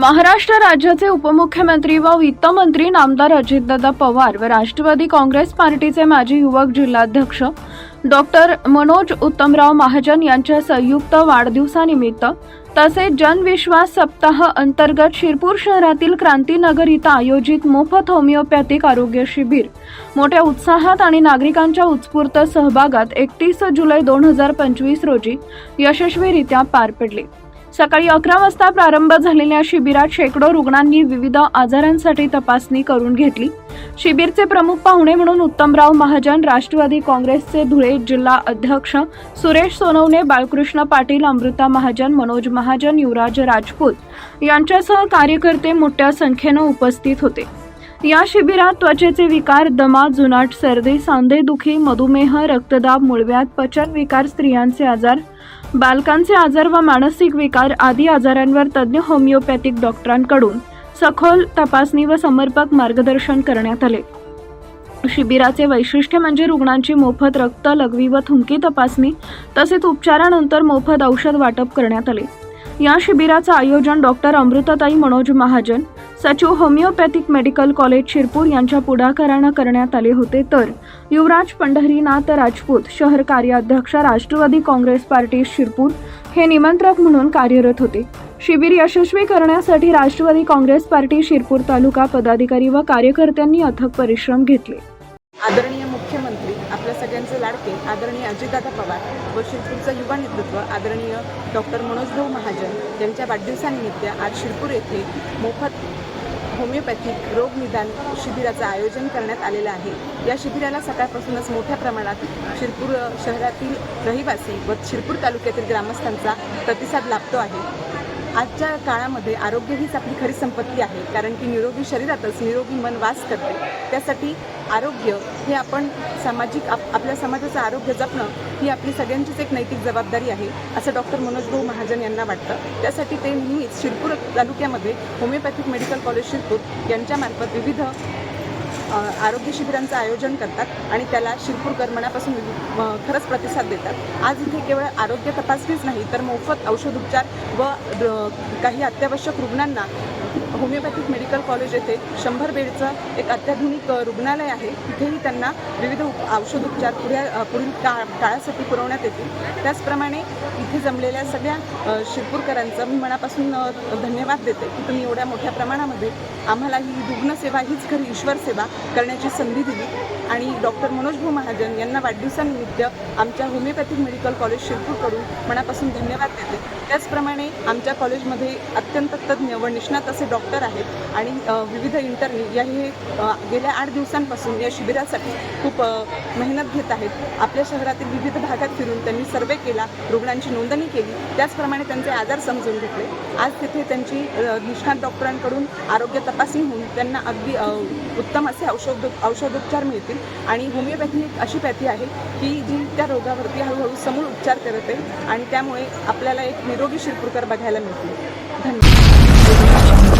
महाराष्ट्र राज्याचे उपमुख्यमंत्री व वित्तमंत्री नामदार अजितदादा पवार व राष्ट्रवादी काँग्रेस पार्टीचे माजी युवक जिल्हाध्यक्ष डॉक्टर मनोज उत्तमराव महाजन यांच्या संयुक्त वाढदिवसानिमित्त तसेच जनविश्वास सप्ताह अंतर्गत शिरपूर शहरातील क्रांतीनगर इथं आयोजित मोफत होमिओपॅथिक आरोग्य शिबिर. मोठ्या उत्साहात आणि नागरिकांच्या उत्स्फूर्त सहभागात एकतीस जुलै दोन हजार पंचवीस रोजी यशस्वीरित्या पार पडले. सकाळी अकरा वाजता प्रारंभ झालेल्या शिबिरात शेकडो रुग्णांनी विविध आजारांसाठी तपासणी करून घेतली. शिबिरचे प्रमुख पाहुणे म्हणून उत्तमराव महाजन राष्ट्रवादी काँग्रेसचे धुळे जिल्हा अध्यक्ष सुरेश सोनवणे बाळकृष्ण पाटील अमृता महाजन मनोज महाजन युवराज राजपूत यांच्यासह कार्यकर्ते मोठ्या संख्येनं उपस्थित होते. या शिबिरात त्वचेचे विकार दमा जुनाट सर्दी सांधेदुखी मधुमेह रक्तदाब मुळव्यात पचन विकार स्त्रियांचे आजार बालकांचे आजार व मानसिक विकार आदी आजारांवर तज्ज्ञ होमिओपॅथिक डॉक्टरांकडून सखोल तपासणी व समर्पक मार्गदर्शन करण्यात आले. शिबिराचे वैशिष्ट्य म्हणजे रुग्णांची मोफत रक्त लघवी व थुंकी तपासणी तसेच उपचारानंतर मोफत औषध वाटप करण्यात आले. या शिबिराचं आयोजन डॉक्टर अमृतताई मनोज महाजन सचिव होमिओपॅथिक मेडिकल कॉलेज शिरपूर यांच्या पुढाकारानं करण्यात आले होते तर युवराज पंढरीनाथ राजपूत शहर कार्याध्यक्ष राष्ट्रवादी काँग्रेस पार्टी शिरपूर हे निमंत्रक म्हणून कार्यरत होते. शिबिर यशस्वी करण्यासाठी राष्ट्रवादी काँग्रेस पार्टी शिरपूर तालुका पदाधिकारी व कार्यकर्त्यांनी अथक परिश्रम घेतले. आदरणीय आपल्या लाडके आदरणीय अजितदादा पवार व शिरपूरचं युवा नेतृत्व आदरणीय डॉक्टर मनोजभाऊ महाजन यांच्या वाढदिवसानिमित्त आज शिरपूर येथे मोफत होमिओपॅथिक रोग निदान शिबिराचं आयोजन करण्यात आलेलं आहे. या शिबिराला सकाळपासूनच मोठ्या प्रमाणात शिरपूर शहरातील रहिवासी व शिरपूर तालुक्यातील ग्रामस्थांचा प्रतिसाद लाभतो आहे. आजच्या काळामध्ये आरोग्य हीच आपली खरी संपत्ती आहे कारण की निरोगी शरीरातच निरोगी मन वास करते. त्यासाठी आरोग्य हे आपण सामाजिक आप आपल्या समाजाचं आरोग्य जपणं ही आपली सगळ्यांचीच एक नैतिक जबाबदारी आहे असं डॉक्टर मनोजभाऊ महाजन यांना वाटतं. त्यासाठी ते नेहमीच शिरपूर तालुक्यामध्ये होमिओपॅथिक मेडिकल कॉलेज शिरपूर यांच्यामार्फत विविध आरोग्य शिबिरांचं आयोजन करतात आणि त्याला शिरपूरकर मनापासून खरंच प्रतिसाद देतात. आज इथे केवळ आरोग्य तपासणीच नाही तर मोफत औषधोपचार व काही अत्यावश्यक रुग्णांना होमिओपॅथिक मेडिकल कॉलेज येथे शंभर बेडचं एक अत्याधुनिक रुग्णालय आहे. तिथेही त्यांना विविध उप औषधोपचार पुढ्या पुढील काळ काळासाठी पुरवण्यात येतील. त्याचप्रमाणे इथे जमलेल्या सगळ्या शिरपूरकरांचं मी मनापासून धन्यवाद देते की तुम्ही एवढ्या मोठ्या प्रमाणामध्ये आम्हाला ही रुग्णसेवा हीच खरी ईश्वर सेवा करण्याची संधी दिली. आणि डॉक्टर मनोज भाऊ महाजन यांना वाढदिवसानिमित्त आमच्या होमिओपॅथिक मेडिकल कॉलेज शिरपूरकडून मनापासून धन्यवाद देते. त्याचप्रमाणे आमच्या कॉलेजमध्ये अत्यंत तज्ज्ञ व निष्णात असे डॉक्टर आहेत आणि विविध इंटर्नी या हे गेल्या आठ दिवसांपासून या शिबिरासाठी खूप मेहनत घेत आहेत. आपल्या शहरातील विविध भागात फिरून त्यांनी सर्वे केला रुग्णांची नोंदणी केली त्याचप्रमाणे त्यांचे आजार समजून घेतले. आज तिथे त्यांची निष्णात डॉक्टरांकडून आरोग्य तपासणी होऊन त्यांना अगदी उत्तम असे औषध औषधोपचार मिळतील. आणि होमिओपॅथी एक अशी पॅथी आहे की जी त्या रोगावरती हळूहळू समूळ उपचार करते आणि त्यामुळे आपल्याला एक निरोगी शिरपूरकर बघायला मिळतील. धन्यवाद